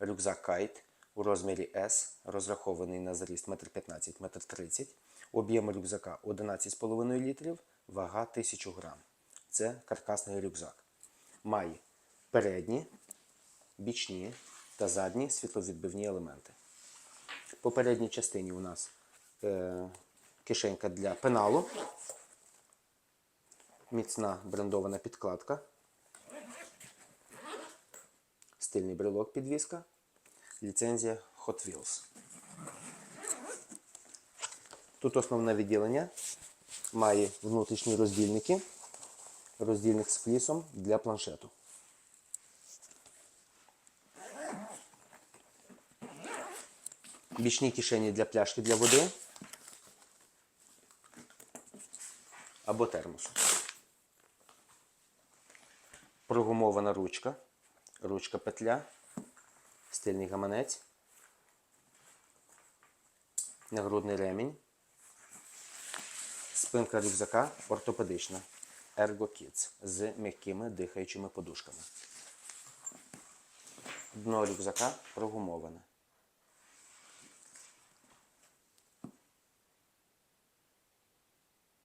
рюкзак Кайт у розмірі S, розрахований на заріст 1,15 м, 1,30 м. Об'єм рюкзака 11,5 літрів, вага 1000 грам. Це каркасний рюкзак. Має передні, бічні та задні світловідбивні елементи. По передній частині у нас е, кишенька для пеналу, міцна брендована підкладка, стильний брелок підвіска, ліцензія Hot Wheels. Тут основне відділення має внутрішні роздільники, роздільник з флісом для планшету. Бічні кишені для пляшки для води або термосу. Прогумована ручка, ручка петля, стильний гаманець, нагрудний ремінь, спинка рюкзака ортопедична Ergo Kids з м'якими дихаючими подушками. Дно рюкзака прогумоване.